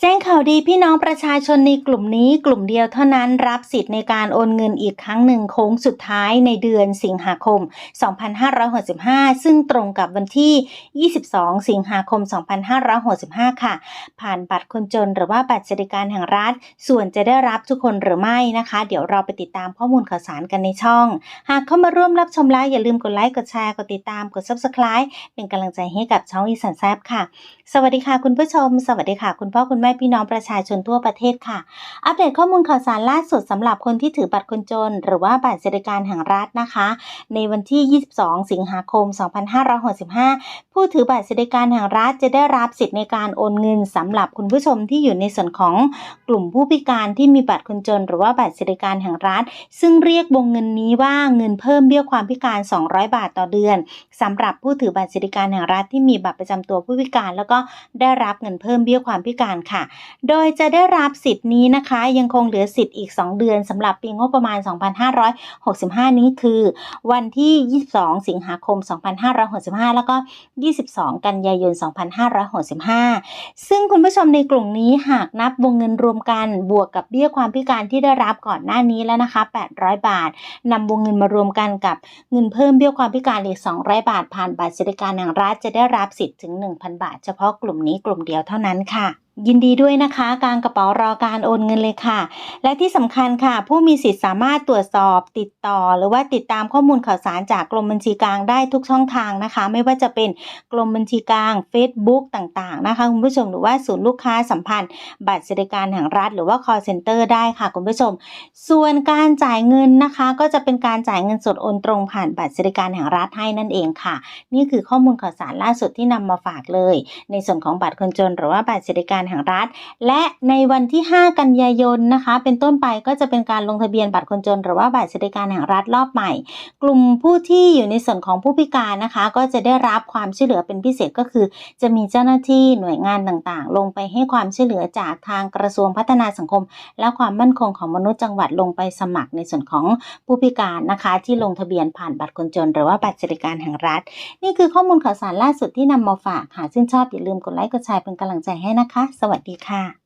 แจ้งข่าวดีพี่น้องประชาชนในกลุ่มนี้กลุ่มเดียวเท่านั้นรับสิทธิ์ในการโอนเงินอีกครั้งหนึ่งโค้งสุดท้ายในเดือนสิงหาคม 2565 ซึ่งตรงกับวันที่ 22 สิงหาคม 2565 ค่ะ ผ่านบัตรคนจนหรือว่าบัตรสวัสดิการแห่งรัฐ ส่วนจะได้รับทุกคนหรือไม่นะคะ เดี๋ยวเราไปติดตามข้อมูลข่าวสารกันในช่อง หากเข้ามาร่วมรับชมแล้วอย่าลืมกดไลค์กดแชร์กดติดตามกด subscribe เป็นกำลังใจให้กับช่องอีสานแซบค่ะ สวัสดีค่ะคุณผู้ชม สวัสดีค่ะคุณพ่อคุณแม่ม่พี่น้องประชาชนทั่วประเทศค่ะ อัปเดตข้อมูลข่าวสารล่าสุดสำหรับคนที่ถือบัตรคนจน หรือว่าบัตรสวัสดิการแห่งรัฐนะคะ ในวันที่ 22 สิงหาคม 2565 ผู้ถือบัตรสวัสดิการแห่งรัฐจะได้รับสิทธิ์ในการโอนเงินสำหรับคุณผู้ชมที่อยู่ในส่วนของกลุ่มผู้พิการที่มีบัตรคนจน หรือว่าบัตรสวัสดิการแห่งรัฐ ซึ่งเรียกวงเงินนี้ว่าเงินเพิ่มเบี้ยความพิการ 200 บาทต่อเดือนสำหรับผู้ถือบัตรสวัสดิการแห่งรัฐที่มีบัตรประจำตัวผู้พิการ แล้วก็ได้รับเงินเพิ่มเบี้ยความพิการค่ะโดยจะได้รับสิทธิ์นี้นะคะ ยังคงเหลือสิทธิ์อีก 2 เดือนสำหรับปีงบประมาณ 2565 นี้คือ วันที่ 22 สิงหาคม 2565 แล้วก็ 22 กันยายน 2565 ซึ่งคุณผู้ชมในกลุ่มนี้หากนับวงเงินรวมกันบวกกับเบี้ยความพิการที่ได้รับก่อนหน้านี้แล้วนะคะ 800 บาทนำวงเงินมารวมกันกับเงินเพิ่มเบี้ยความพิการอีก200 บาทผ่านบัตรสวัสดิการแห่งรัฐจะได้รับสิทธิ์ถึง 1,000 บาท เฉพาะกลุ่มนี้กลุ่มเดียวเท่านั้นค่ะ ยินดีด้วยนะคะการกระเป๋ารอการโอนเงินเลยค่ะ และที่สำคัญค่ะ ผู้มีสิทธิ์สามารถตรวจสอบติดต่อ หรือว่าติดตามข้อมูลข่าวสารจากกรมบัญชีกลางได้ทุกช่องทางนะคะ ไม่ว่าจะเป็นกรมบัญชีกลาง Facebook ต่างๆนะคะคุณผู้ชมหรือว่าศูนย์ลูกค้าสัมพันธ์ บัตรสวัสดิการแห่งรัฐ หรือว่า call center ได้ค่ะคุณผู้ชม ส่วนการจ่ายเงินนะคะ ก็จะเป็นการจ่ายเงินสดโอนตรงผ่านบัตรสวัสดิการแห่งรัฐให้นั่นเองค่ะ นี่คือข้อมูลข่าวสารล่าสุดที่นำมาฝากเลย ในส่วนของบัตรคนจนหรือว่าบัตรสวัสดิการแห่งรัฐ และในวันที่ 5 กันยายนนะคะ เป็นต้นไปก็จะเป็นการลงทะเบียนบัตรคนจน หรือว่าบัตรสวัสดิการแห่งรัฐรอบใหม่ กลุ่มผู้ที่อยู่ในส่วนของผู้พิการนะคะ ก็จะได้รับความช่วยเหลือเป็นพิเศษก็คือ จะมีเจ้าหน้าที่หน่วยงานต่างๆ ลงไปให้ความช่วยเหลือจากทางกระทรวงพัฒนาสังคม และความมั่นคงของมนุษย์จังหวัดลงไปสมัครในส่วนของผู้พิการนะคะ ที่ลงทะเบียนผ่านบัตรคนจน หรือว่าบัตรสวัสดิการแห่งรัฐ นี่คือข้อมูลข่าวสารล่าสุดที่นำมาฝากหากชื่นชอบอย่าลืมกดไลค์กดแชร์เป็นกำลังใจให้นะคะสวัสดีค่ะ